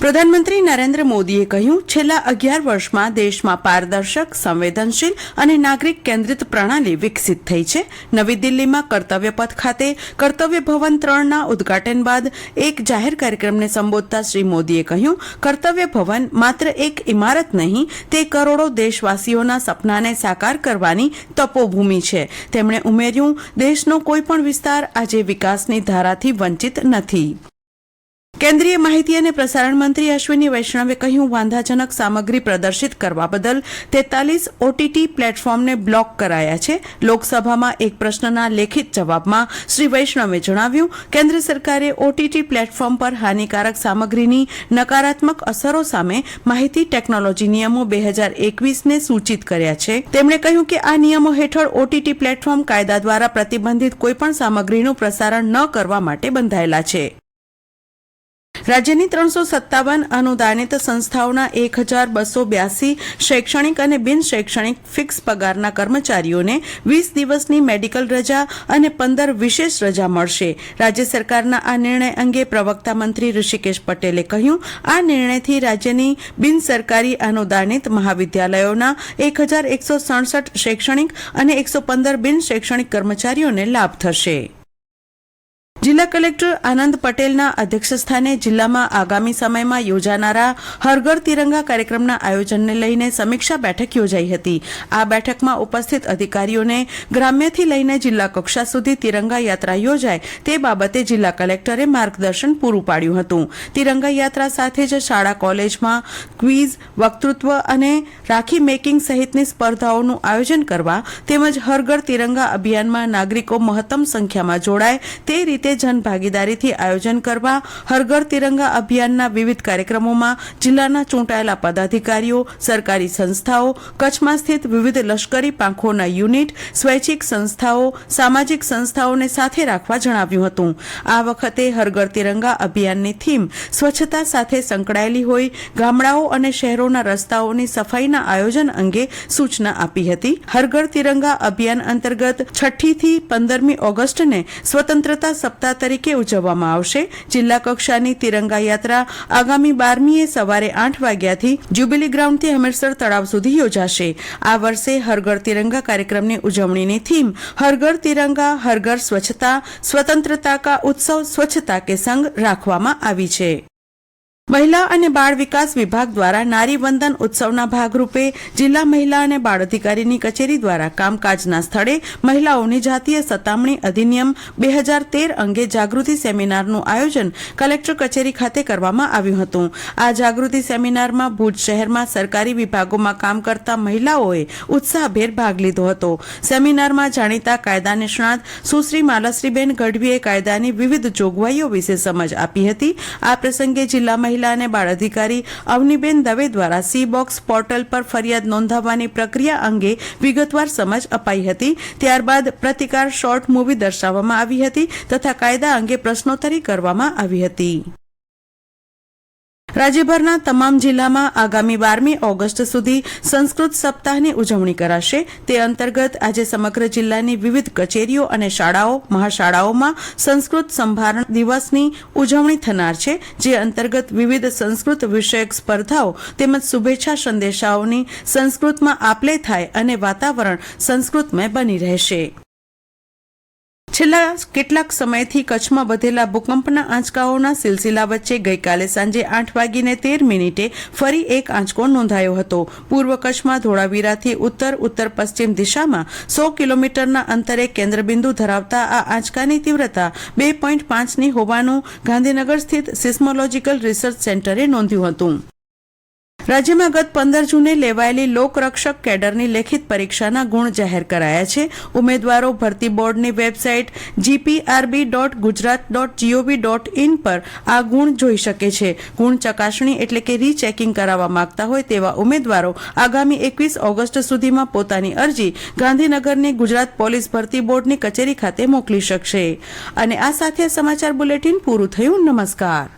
પ્રધાનમંત્રી નરેન્દ્ર મોદીએ કહ્યું, છેલ્લા અગિયાર વર્ષમાં દેશમાં પારદર્શક, સંવેદનશીલ અને નાગરિક કેન્દ્રિત પ્રણાલી વિકસિત થઈ છે. નવી દિલ્હીમાં કર્તવ્યપથ ખાતે કર્તવ્ય ભવન ત્રણના ઉદઘાટન બાદ એક જાહેર કાર્યક્રમને સંબોધતા શ્રી મોદીએ કહ્યું, કર્તવ્ય ભવન માત્ર એક ઇમારત નહીં, તે કરોડો દેશવાસીઓના સપનાને સાકાર કરવાની તપોભૂમિ છે. તેમણે ઉમેર્યું, દેશનો કોઈ પણ વિસ્તાર આજે વિકાસની ધારાથી વંચિત નથી. કેન્દ્રીય માહિતી અને પ્રસારણ મંત્રી અશ્વિની વૈષ્ણવે કહ્યું, વાંધાજનક સામગ્રી પ્રદર્શિત કરવા બદલ તેતાલીસ ઓટીટી પ્લેટફોર્મને બ્લોક કરાયા છે. લોકસભામાં એક પ્રશ્નના લેખિત જવાબમાં શ્રી વૈષ્ણવે જણાવ્યું, કેન્દ્ર સરકારે ઓટીટી પ્લેટફોર્મ પર હાનિકારક સામગ્રીની નકારાત્મક અસરો સામે માહિતી ટેકનોલોજી નિયમો બે હજાર એકવીસને સૂચિત કર્યા છે. તેમણે કહ્યું કે આ નિયમો હેઠળ ઓટીટી પ્લેટફોર્મ કાયદા દ્વારા પ્રતિબંધિત કોઈપણ સામગ્રીનું પ્રસારણ ન કરવા માટે બંધાયેલા છે. રાજ્યની ત્રણસો સત્તાવન અનુદાનિત સંસ્થાઓના એક હજાર બસો બ્યાસી શૈક્ષણિક અને બિન શૈક્ષણિક ફિક્સ પગારના કર્મચારીઓને વીસ દિવસની મેડિકલ રજા અને પંદર વિશેષ રજા મળશે. રાજ્ય સરકારના આ નિર્ણય અંગે પ્રવક્તા મંત્રી ઋષિકેશ પટેલે કહ્યું, આ નિર્ણયથી રાજ્યની બિન સરકારી અનુદાનિત મહાવિદ્યાલયોના એક હજાર એકસો સડસઠ શૈક્ષણિક અને એકસો પંદર બિન શૈક્ષણિક કર્મચારીઓને લાભ થશે. જિલ્લા કલેક્ટર આનંદ પટેલના અધ્યક્ષસ્થાને જિલ્લામાં આગામી સમયમાં યોજાનારા હરઘર તિરંગા કાર્યક્રમના આયોજનને લઈને સમીક્ષા બેઠક યોજાઈ હતી. આ બેઠકમાં ઉપસ્થિત અધિકારીઓને ગ્રામ્યથી લઈને જિલ્લા કક્ષા સુધી તિરંગા યાત્રા યોજાય તે બાબતે જિલ્લા કલેક્ટરે માર્ગદર્શન પૂરું પાડ્યું હતું. તિરંગા યાત્રા સાથે જ શાળા, કોલેજમાં ક્વિઝ, વક્તૃત્વ અને રાખી મેકિંગ સહિતની સ્પર્ધાઓનું આયોજન કરવા તેમજ હરઘર તિરંગા અભિયાનમાં નાગરિકો મહત્તમ સંખ્યામાં જોડાય તે રીતે જનભાગીદારીથી આયોજન કરવા હરઘર તિરંગા અભિયાનના વિવિધ કાર્યક્રમોમાં જિલ્લાના ચૂંટાયેલા પદાધિકારીઓ, સરકારી સંસ્થાઓ, કચ્છમાં સ્થિત વિવિધ લશ્કરી પાંખોના યુનિટ, સ્વૈચ્છિક સંસ્થાઓ, સામાજિક સંસ્થાઓને સાથે રાખવા જણાવ્યું હતું. આ વખતે હરઘર તિરંગા અભિયાનની થીમ સ્વચ્છતા સાથે સંકળાયેલી હોય, ગામડાઓ અને શહેરોના રસ્તાઓની સફાઈના આયોજન અંગે સૂચના આપી હતી. હરઘર તિરંગા અભિયાન અંતર્ગત છઠ્ઠી થી પંદરમી ઓગસ્ટને સ્વતંત્રતા સપ્તાહ તરીકે ઉજવવામાં આવશે. જિલ્લા કક્ષાની તિરંગા યાત્રા આગામી બારમીએ સવારે આઠ વાગ્યાથી જ્યુબિલી ગ્રાઉન્ડથી હમીરસર તળાવ સુધી યોજાશે. આ વર્ષે હરઘર તિરંગા કાર્યક્રમની ઉજવણીની થીમ હરઘર તિરંગા, હરઘર સ્વચ્છતા, સ્વતંત્રતા કા ઉત્સવ સ્વચ્છતા કે સંગ રાખવામાં આવી છે. મહિલા અને બાળ વિકાસ વિભાગ દ્વારા નારી વંદન ઉત્સવના ભાગરૂપે જિલ્લા મહિલા અને બાળ અધિકારીની કચેરી દ્વારા કામકાજના સ્થળે મહિલાઓની જાતીય સતામણી અધિનિયમ બે હજાર તેર અંગે જાગૃતિ સેમિનારનું આયોજન કલેક્ટર કચેરી ખાતે કરવામાં આવ્યું હતું. આ જાગૃતિ સેમિનારમાં ભુજ શહેરમાં સરકારી વિભાગોમાં કામ કરતા મહિલાઓએ ઉત્સાહભેર ભાગ લીધો હતો. સેમિનારમાં જાણીતા કાયદા નિષ્ણાત સુશ્રી માલશ્રીબેન ગઢવીએ કાયદાની વિવિધ જોગવાઈઓ વિશે સમજ આપી હતી. આ પ્રસંગે જિલ્લા મહિલા અને બાળ અધિકારી અવનીબેન દવે દ્વારા સી બોક્સ પોર્ટલ પર ફરિયાદ નોંધાવવાની પ્રક્રિયા અંગે વિગતવાર સમજ અપાઈ હતી. ત્યારબાદ પ્રતિકાર શોર્ટ મૂવી દર્શાવવામાં આવી હતી તથા કાયદા અંગે પ્રશ્નોત્તરી કરવામાં આવી હતી. રાજ્યભરના તમામ જિલ્લામાં આગામી બારમી ઓગસ્ટ સુધી સંસ્કૃત સપ્તાહની ઉજવણી કરાશે. તે અંતર્ગત આજે સમગ્ર જિલ્લાની વિવિધ કચેરીઓ અને શાળાઓ, મહાશાળાઓમાં સંસ્કૃત સંભારણ દિવસની ઉજવણી થનાર છે, જે અંતર્ગત વિવિધ સંસ્કૃત વિષયક સ્પર્ધાઓ તેમજ શુભેચ્છા સંદેશાઓની સંસ્કૃતમાં આપલે થાય અને વાતાવરણ સંસ્કૃતમય બની રહેશે. છેલ્લા કેટલાક સમયથી કચ્છમાં વધેલા ભૂકંપના આંચકાઓના સિલસિલા વચ્ચે ગઈકાલે સાંજે આઠ વાગીને તેર મિનિટે ફરી એક આંચકો નોંધાયો હતો. પૂર્વ કચ્છમાં ધોળાવીરાથી ઉત્તર ઉત્તર પશ્ચિમ દિશામાં સો કિલોમીટરના અંતરે કેન્દ્રબિંદુ ધરાવતા આ આંચકાની તીવ્રતા બે પોઈન્ટ પાંચની હોવાનું ગાંધીનગર સ્થિત સિસ્મોલોજીકલ રિસર્ચ સેન્ટરે નોંધ્યું હતું. રાજ્યમાં ગત પંદર જૂને લેવાયેલી લોકરક્ષક કેડરની લેખિત પરીક્ષાના ગુણ જાહેર કરાયા છે. ઉમેદવારો ભરતી બોર્ડની website GPRB dot Gujarat dot GOV dot in પર આ ગુણ જોઈ શકે છે. ગુણ ચકાસણી એટલે કે રીચેકિંગ કરાવવા માંગતા હોય તેવા ઉમેદવારો આગામી એકવીસ ઓગસ્ટ સુધીમાં પોતાની અરજી ગાંધીનગરની ગુજરાત પોલીસ ભરતી બોર્ડની કચેરી ખાતે મોકલી શકશે. અને આ સાથે સમાચાર બુલેટિન પૂરું થયું. નમસ્કાર.